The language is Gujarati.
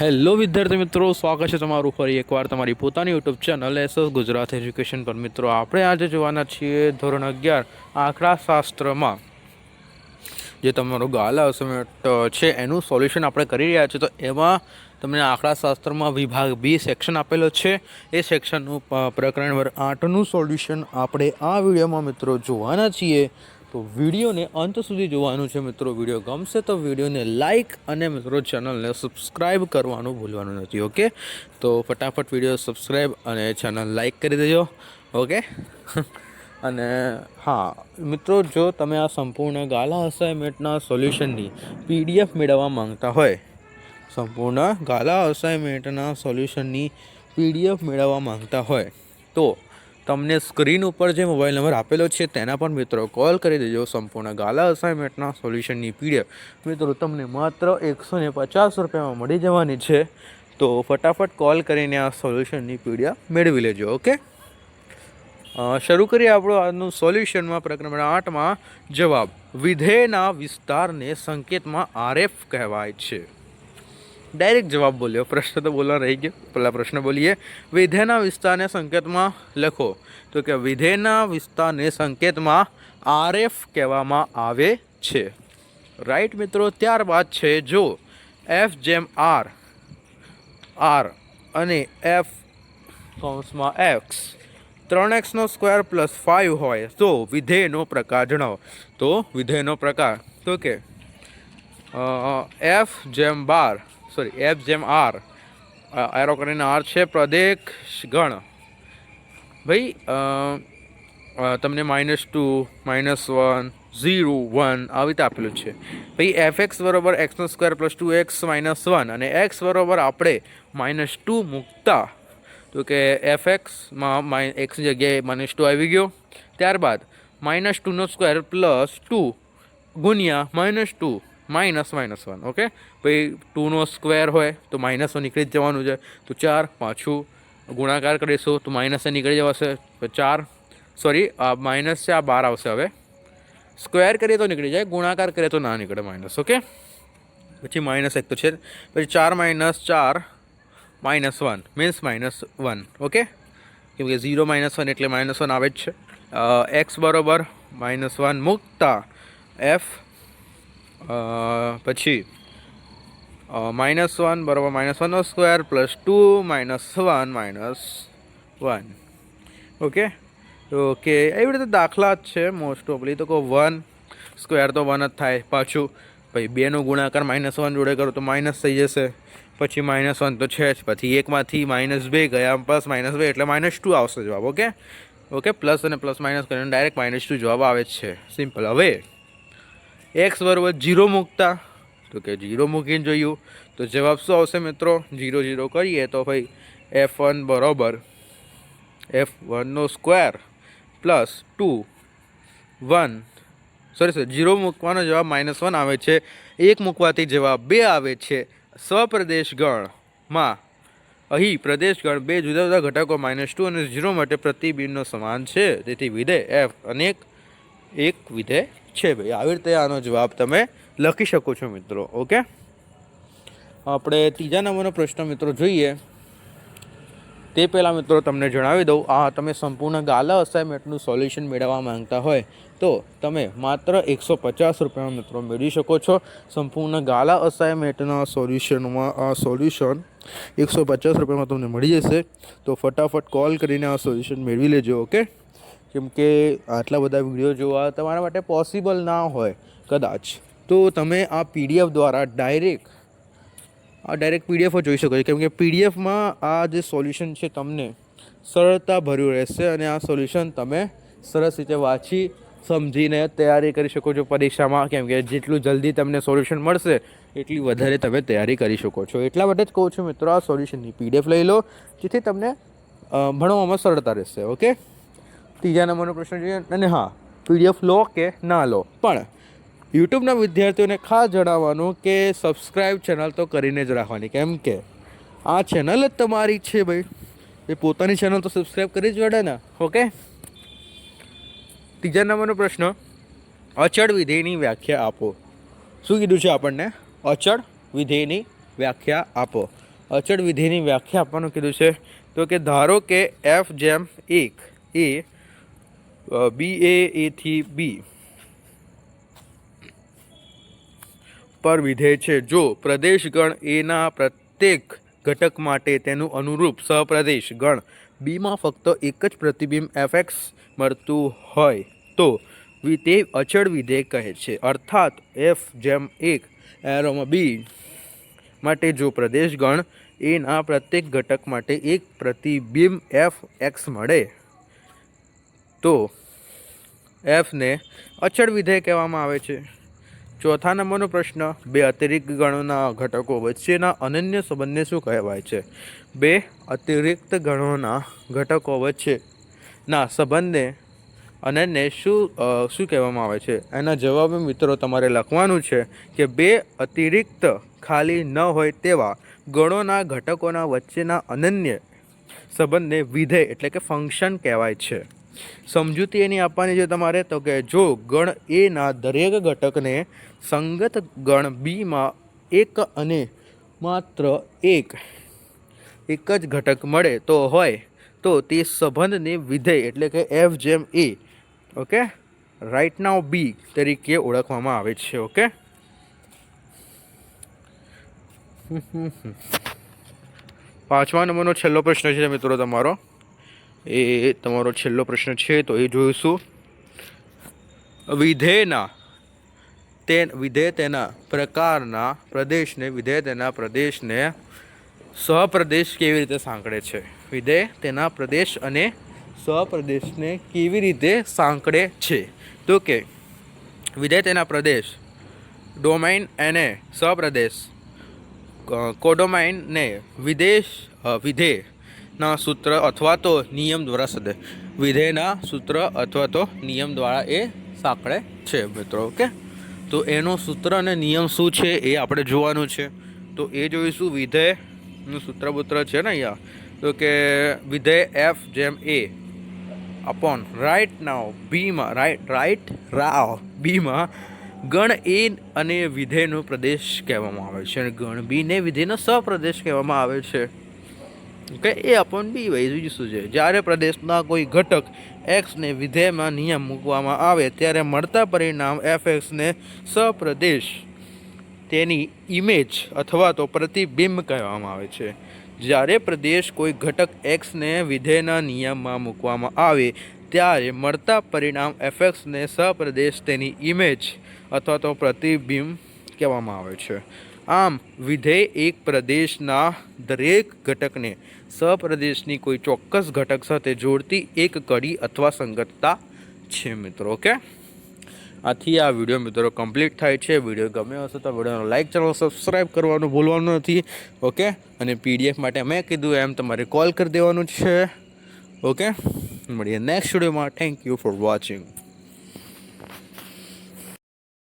હેલો વિદ્યાર્થી મિત્રો, સ્વાગત છે તમારું ફરી એકવાર તમારી પોતાની YouTube channel SS Gujarat education પર. મિત્રો, આપણે આજે જોવાના છીએ ધોરણ અગિયાર, આંકડાશાસ્ત્રમાં. જે તમારો ગાલા અસાઇનમેન્ટ છે, એનું સોલ્યુશન આપણે કરી રહ્યા છીએ. તો એમાં તમને આંકડાશાસ્ત્રમાં વિભાગ બી સેક્શન આપેલો છે. એ સેક્શનનું પ્રકરણ નંબર આઠનું સોલ્યુશન આપણે આ વિડીયોમાં મિત્રો જોવાના છીએ. તો વિડીયોને અંત સુધી જોવાનું છે મિત્રો. વીડિયો ગમશે તો વિડીયોને લાઇક અને મિત્રો ચેનલને સબસ્ક્રાઈબ કરવાનું ભૂલવાનું નથી ઓકે તો ફટાફટ વીડિયો સબસ્ક્રાઈબ અને ચેનલ લાઇક કરી દેજો ઓકે અને હા, મિત્રો, જો તમે આ સંપૂર્ણ ગાલા અસાઇનમેન્ટના સોલ્યુશનની પીડીએફ મેળવવા માંગતા હોય, સંપૂર્ણ ગાલા અસાઇનમેન્ટના સોલ્યુશનની પીડીએફ મેળવવા માંગતા હોય, તો તમને સ્ક્રીન ઉપર જે મોબાઈલ નંબર આપેલો છે, તેના પર મિત્રો કોલ કરી દેજો. સંપૂર્ણ ગાલા અસાઇનમેન્ટના સોલ્યુશનની પીડીએફ. મિત્રો, તમને માત્ર એકસો ને પચાસ રૂપિયામાં મળી જવાની છે. તો ફટાફટ કોલ કરીને આ સોલ્યુશનની પીડીએફ મેળવી લેજો, ઓકે? શરૂ કરીએ આપણું આજનું સોલ્યુશનમાં. પ્રકરણ નંબર આઠમાં જવાબ. વિધેયના વિસ્તારને સંકેતમાં આરએફ કહેવાય છે. ડાયરેક્ટ જવાબ બોલ્યો. પ્રશ્ન તો બોલવા રહી ગયો. પહેલાં પ્રશ્ન બોલીએ. વિધેયના વિસ્તારને સંકેતમાં લખો. તો કે વિધેયના વિસ્તારને સંકેતમાં આરએફ કહેવામાં આવે છે. રાઈટ મિત્રો, ત્યારબાદ છે જો એફ જેમ આર આર અને એફ કૌંસમાં એક્સ ત્રણ એક્સનો સ્ક્વેર પ્લસ ફાઇવ હોય, તો વિધેયનો પ્રકાર જણાવો. તો વિધેયનો પ્રકાર, તો કે એફ જેમ બાર સોરી, એફ જેમ આર. એરો કરીને આર છે પ્રદેશ ગણ. ભાઈ તમને minus two minus one zero one આવી રીતે આપેલું છે. ભાઈ એફ એક્સ બરોબર એક્સનો square plus two X minus one અને એક્સ બરોબર આપણે માઇનસ ટુ મૂકતા. તો કે એફ એક્સમાં માઈ એક્સની જગ્યાએ માઇનસ ટુ આવી ગયો. ત્યારબાદ માઇનસ ટુનો સ્ક્વેર પ્લસ ટુ ગુણ્યા minus two minus minus one, okay? પછી ટુનો સ્ક્વેર હોય તો માઇનસ વન નીકળી જ જવાનું છે. તો ચાર પાછું ગુણાકાર કરીશું તો માઇનસ નીકળી જવાશે. ચાર સોરી આ માઇનસ છે, આ બાર આવશે હવે. સ્ક્વેર કરીએ તો નીકળી જાય, ગુણાકાર કરીએ તો ના નીકળે માઇનસ, ઓકે? પછી માઇનસ એક તો છે પછી ચાર માઇનસ ચાર, minus one means minus one, okay? કેમ કે ઝીરો માઇનસ વન એટલે માઇનસ વન આવે જ છે. એક્સ બરોબર માઇનસ વન મૂકતા, એફ પછી માઇનસ વન બરોબર minus વનનો square plus two minus one minus one okay okay એવી રીતે દાખલા જ છે મોસ્ટ ઓફલી તો કહો વન સ્ક્વેર તો વન જ થાય પાછું. પછી બેનો ગુણાકાર માઇનસ વન જોડે કરો તો માઇનસ થઈ જશે. પછી માઇનસ વન તો છે જ. પછી એકમાંથી માઇનસ બે ગયા પ્લસ માઇનસ બે એટલે માઇનસ ટુ આવશે જવાબ. ઓકે ઓકે પ્લસ અને પ્લસ માઇનસ કરીને ડાયરેક્ટ માઇનસ ટુ જવાબ આવે જ છે. સિમ્પલ હવે એક્સ બરોબર જીરો મૂકતા. તો કે જીરો મૂકીને જોયું. તો જવાબ શું આવશે મિત્રો? જીરો જીરો કરીએ તો ભાઈ એફ વન બરોબર. F વનનો square plus two one sorry sir zero મૂકવાનો જવાબ માઇનસ વન આવે છે. એક મૂકવાથી જવાબ બે આવે છે. સ્વપ્રદેશ ગણમાં અહીં પ્રદેશ ગણ બે જુદા જુદા ઘટકો માઇનસ ટુ અને ઝીરો માટે પ્રતિબિંબનો સમાન છે. તેથી વિધેય એફ અનેક એક વિધેય છે ભાઈ, આવી રીતે આનો જવાબ તમે લખી શકો છો મિત્રો, ઓકે? આપણે ત્રીજા નંબરનો પ્રશ્ન મિત્રો જોઈએ. તે પહેલાં મિત્રો તમને જણાવી દઉં, આ તમે સંપૂર્ણ ગાલા અસાઇનમેન્ટનું સોલ્યુશન મેળવવા માંગતા હોય, તો તમે માત્ર એકસો પચાસ રૂપિયામાં મિત્રો મેળવી શકો છો. સંપૂર્ણ ગાલા અસાઇનમેન્ટના સોલ્યુશનમાં આ સોલ્યુશન એકસો પચાસ રૂપિયામાં તમને મળી જશે. તો ફટાફટ કોલ કરીને આ સોલ્યુશન મેળવી લેજો, ઓકે? કેમ કે આટલા બધા વીડિયો જોવા તમારા માટે પોસિબલ ના હોય, કદાચ. તો તમે આ પીડીએફ દ્વારા ડાયરેક્ટ આ ડાયરેક્ટ પીડીએફ જોઈ શકો છો. કેમ કે પીડીએફમાં આ જે સોલ્યુશન છે તમને સરળતા ભર્યું રહેશે અને આ સોલ્યુશન તમે સરસ રીતે વાંચી, સમજીને તૈયારી કરી શકો છો પરીક્ષામાં. કેમ કે જેટલું જલ્દી તમને સોલ્યુશન મળશે, એટલી વધારે તમે તૈયારી કરી શકો છો. એટલા માટે જ કહું છું મિત્રો, આ સોલ્યુશનની પીડીએફ લઈ લો, જેથી તમને ભણવામાં સરળતા રહેશે ઓકે ત્રીજા નંબરનો પ્રશ્ન જોઈએ અને હા, પીડીએફ લો કે ના લો. પણ યુટ્યુબના વિદ્યાર્થીઓને ખાસ જણાવવાનું કે સબસ્ક્રાઈબ ચેનલ તો કરીને જ રાખવાની. કેમ કે આ ચેનલ જ તમારી છે ભાઈ. એ પોતાની ચેનલ તો સબસ્ક્રાઈબ કરી જ વડે ને. ઓકે? ત્રીજા નંબરનો પ્રશ્ન, અચળ વિધેયની વ્યાખ્યા આપો. શું કીધું છે આપણને? અચળ વિધેયની વ્યાખ્યા આપો. અચળ વિધેયની વ્યાખ્યા આપવાનું કીધું છે તો કે ધારો કે એફ જેમ એક એ બી એ એથી બી પર વિધેય છે. જો પ્રદેશગણ એના પ્રત્યેક ઘટક માટે તેનું અનુરૂપ સહપ્રદેશ ગણ બીમાં ફક્ત એક જ પ્રતિબિંબ એફએક્સ મળતું હોય, તો તે અચળ વિધેય કહે છે. અર્થાત એફ જેમ એક એરોમાં બી માટે જો પ્રદેશ ગણ એના પ્રત્યેક ઘટક માટે એક પ્રતિબિંબ એફ એક્સ મળે, તો એફને અચળ વિધેય કહેવામાં આવે છે. ચોથા નંબરનો પ્રશ્ન, બે અતિરિક્ત ગણોના ઘટકો વચ્ચેના અનન્ય સંબંધને શું કહેવાય છે? બે અતિરિક્ત ગણોના ઘટકો વચ્ચેના સંબંધને અનન્ય શું શું કહેવામાં આવે છે? એના જવાબ મિત્રો તમારે લખવાનું છે કે બે અતિરિક્ત ખાલી ન હોય તેવા ગણોના ઘટકોના વચ્ચેના અનન્ય સંબંધને વિધેય એટલે કે ફંક્શન કહેવાય છે. સમજૂતી એની આપવાની છે તમારે તો કે જો ગણ એના દરેક ઘટકને સંગત ગણ બીમાં એક અને માત્ર એક એક જ ઘટક મળે તો હોય, તો તે સંબંધને વિધેય એટલે કે એફ જેમ એ ઓકે રાઇટ નાવ બી તરીકે ઓળખવામાં આવે છે ઓકે પાંચમા નંબરનો છેલ્લો પ્રશ્ન છે મિત્રો તમારો. એ તમારો છેલ્લો પ્રશ્ન છે તો એ જોઈશું. વિધેયના તે વિધેય તેના પ્રકારના પ્રદેશને વિધેય તેના પ્રદેશને સહપ્રદેશ કેવી રીતે સાંકળે છે? વિધેય તેના પ્રદેશ અને સહપ્રદેશને કેવી રીતે સાંકળે છે? તો કે વિધેય તેના પ્રદેશ ડોમાઇન અને સહપ્રદેશ કોડોમાઇનને વિદેશ અ, વિધેયના સૂત્ર અથવા તો નિયમ દ્વારા સદે. વિધેયના સૂત્ર અથવા તો નિયમ દ્વારા એ સાંકળે છે મિત્રો, ઓકે? તો એનો સૂત્ર અને નિયમ શું છે એ આપણે જોવાનું છે. તો એ જોઈશું વિધેયનું સૂત્ર બૂત્ર છે ને અહીંયા. તો કે વિધેય એફ જેમ એ અપોન રાઇટ નાવ બીમાં રાઇટ રાઇટ રાવ બીમાં ગણ એ અને વિધેયનો પ્રદેશ કહેવામાં આવે છે અને ગણ બીને વિધેયનો સપ્રદેશ કહેવામાં આવે છે. Okay A upon B Y બીજું છે? જ્યારે પ્રદેશના કોઈ ઘટક એક્સને વિધેયમાં નિયમ મૂકવામાં આવે, ત્યારે મળતા પરિણામ એફ એક્સને સપ્રદેશ તેની ઇમેજ અથવા તો પ્રતિબિંબ કહેવામાં આવે છે. જ્યારે પ્રદેશ કોઈ ઘટક એક્સને વિધેયના નિયમમાં મૂકવામાં આવે, ત્યારે મળતા પરિણામ એફએક્સને સપ્રદેશ તેની ઇમેજ અથવા તો પ્રતિબિંબ કહેવામાં આવે છે. આમ વિધેય એક પ્રદેશના દરેક ઘટકને સપ્રદેશની કોઈ ચોક્કસ ઘટક સાથે જોડતી એક કડી અથવા સંગતતા છે મિત્રો, ઓકે? આથી આ વીડિયો મિત્રો કમ્પ્લીટ થાય છે. વીડિયો ગમ્યો હશે તો વિડીયોનો લાઇક ચેનલ સબસ્ક્રાઈબ કરવાનું ભૂલવાનું નથી, ઓકે? અને પીડીએફ માટે મેં કીધું એમ તમારે કોલ કરી દેવાનું છે, ઓકે? મળીએ નેક્સ્ટ વિડીયોમાં. Thank you for watching